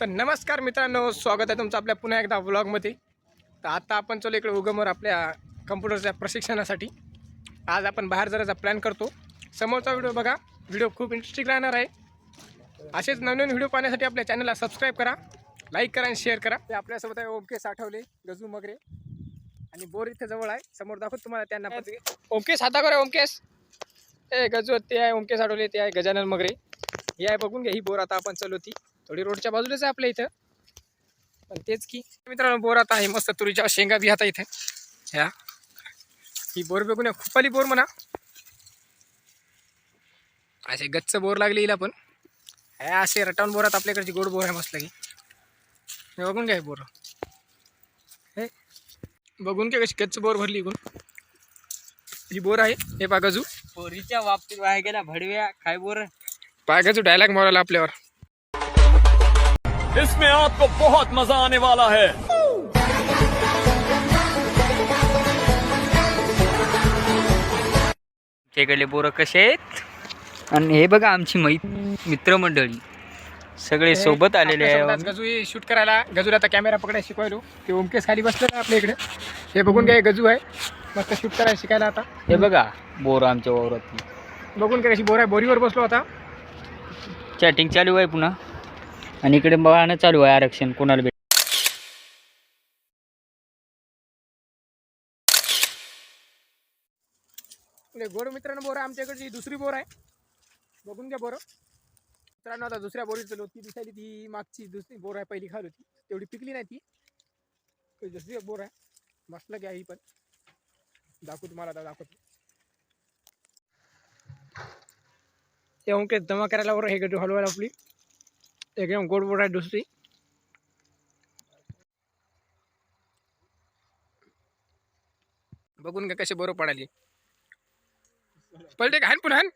तर नमस्कार मित्रांनो स्वागत आहे तुमचं आपल्या पुन्हा एकदा व्लॉगमध्ये तर आता आपण चलो इकडे उगमवर आपल्या कम्प्युटरच्या प्रशिक्षणासाठी. आज आपण बाहेर जाण्याचा प्लॅन करतो. समोरचा व्हिडिओ बघा व्हिडिओ खूप इंटरेस्टिंग राहणार आहे. असेच नवनवीन व्हिडिओ पाहण्यासाठी आपल्या चॅनलला सबस्क्राईब करा लाईक करा आणि शेअर करा. ते आपल्यासोबत आहे ओमकेश आठवले गजू मगरे. आणि बोर इथे जवळ आहे समोर दाखवत तुम्हाला त्यांना ओमकेश हाता करा ओमकेश ए गजू ते आहे ओमकेश आठवले ते आहे गजानन मगरे. हे आहे बघून घ्या ही बोर आता आपण चलवती थोडी रोडच्या बाजूलाच आहे आपल्या इथं. पण तेच की. मित्रांनो बोर आता आहे मस्त तुरीच्या शेंगा बी आता इथे. ह्या. ही बोर बघून या खूप आली बोर म्हणा. असे गच्च बोर लागले हिला पण. हे असे रटावून बोरात आपल्याकडची गोड बोर आहे मस्त की. हे बघून घ्या हे बोर. हे. बघून घ्या कशी गच्च बोर भरली इकून ही बोर आहे हे पा बोरीच्या बाबतीत वाया गेल्या भडव्या काय बोर? पा गजू डायलॉग मारायला आपल्यावर. इसमें आपको बहुत मजा आने वाला है। आमच्याकडले बोरं कसे आहेत? आणि हे बघा आमची मै मित्रमंडळी. सगळे सोबत आलेले आपल्या आहे सोबत गजू हे शूट करायला. गजूला आता कॅमेरा पकडायला शिकवायलो. ते ओमकेश खाली बसलं आपल्या इकडे. हे बघून हे गजू आहे. मस्त शूट करायला शिकायला आता. हे बघा बोर आमच्या वावरात बघून घ्या कशी बोर आहे. बोरीवर बसलो आता. चॅटिंग चालू आहे पुन्हा. आणि इकडे वाहनं चालू आहे आरक्षण कोणाला भेट आपले गोड मित्रांनो बोर आहे आमच्याकडची दुसरी बोर आहे. बघून घ्या बोरं. मित्रांनो आता दुसऱ्या बोरी चलो होती दिसायली ती मागची दुसरी बोर आहे पहिली खाल होती. तेवढी पिकली नाही ती. ती दुसरी बोर आहे. मस्त घ्या ही पण. दाखवू तुम्हाला आता दाखवतो. हे ओंके जमा करायला बरं हे गडू हलवायला आपली. एकदम गोड बोर आहे दुसरी. बघून घ्या कसे बरोबर पडाली. पलटे हान पुन्हा हाण.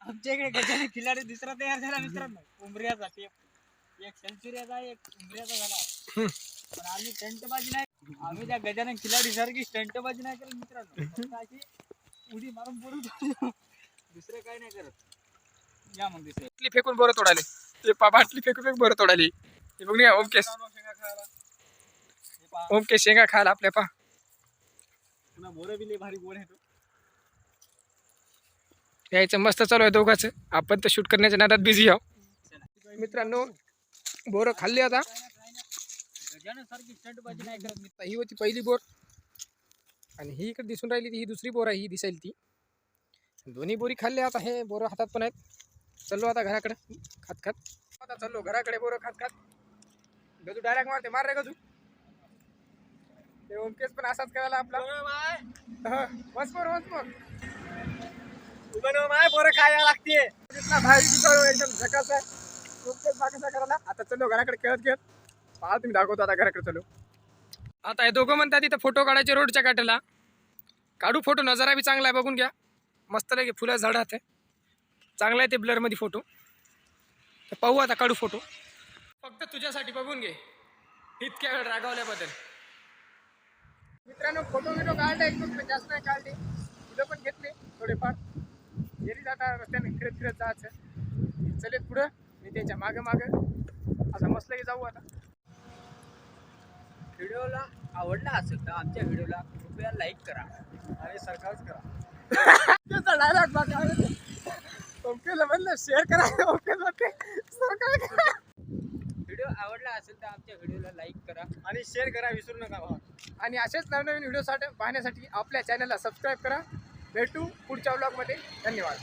आमच्या इकडे गजाने खिलाडी दुसरा तयार झाला मित्रांनो. उमऱ्याचा ते एक सेंचुरीचा एक उमऱ्याचा झाला. पण आम्ही स्टंटबाजी नाही आम्ही त्या गजानन खिलाडी सारखी स्टंटबाजी नाही करत मित्रांनो. फक्त अशी उडी मारून पडून दुसरं काय नाही करत. या मग दुसरं. बाटली फेकून बरं तोडाले ते पा बाटली फेकून फेकून बरं तोडाली हे बघ ना ओमकेश. ओमकेश शेंगा खायला आपल्या पा पुन्हा बोरं बी लय भारी गोड आहे तो यायचं मस्त चालू आहे दोघांचं. आपण तर शूट करण्याच्या नादात बिझी आहो मित्रांनो बोरं खाल्ली आता. सारखी स्टंटबाजी नाही करत मित्र ही होती पहिली बोर. आणि ही इकडे दिसून राहिली ती ही दुसरी बोर आहे ही दिसायली ती. दोन्ही बोरी खाल्ली आता हे बोरं हातात पण आहेत. चाललो आता घराकडे. खात खात. आता चाललो घराकडे बोरं खात खात. गजू डायरेक्ट मारते. मार रे गजू. ते ओमकेश पण असाच करायला आपला. वन्स मोर वन्स मोर माय बोरं खायला लागते. भारी एकदम ओमकेश बाकीचा करायला. आता चाललो घराकडे खेळत खेळत. पहा तुम्ही दाखवतो आता घराकडे चालू आता हे दोघं म्हणतात इथं फोटो काढायचे रोडच्या काट्याला काढू फोटो नजारा बी चांगला आहे बघून घ्या. मस्त लगे फुलं झाडात आहे. चांगला आहे ते ब्लरमध्ये फोटो तर पाहू आता काढू फोटो फक्त तुझ्यासाठी बघून घे. इतक्या वेळ रागावल्याबद्दल. मित्रांनो फोटो बिटो काढले एकदम जास्त नाही काढले. फुलं पण घेतले थोडेफार. गेली जाता रस्त्याने फिरत फिरत जायचं. चलेत पुढं मी त्यांच्या मागं मागं. आता मस्त की जाऊ आता. व्हिडिओला आवडला असेल तर आमच्या व्हिडिओला कृपया लाईक करा. आणि सरकारच करा. ओकेला म्हणलं शेअर करा. ओके सरकार करा. व्हिडिओ आवडला असेल तर आमच्या व्हिडिओला लाईक करा. आणि शेअर करा विसरू नका भावा. आणि असेच नवनवीन व्हिडिओसाठी पाहण्यासाठी आपल्या चॅनलला सबस्क्राईब करा. भेटू पुढच्या व्लॉगमध्ये धन्यवाद.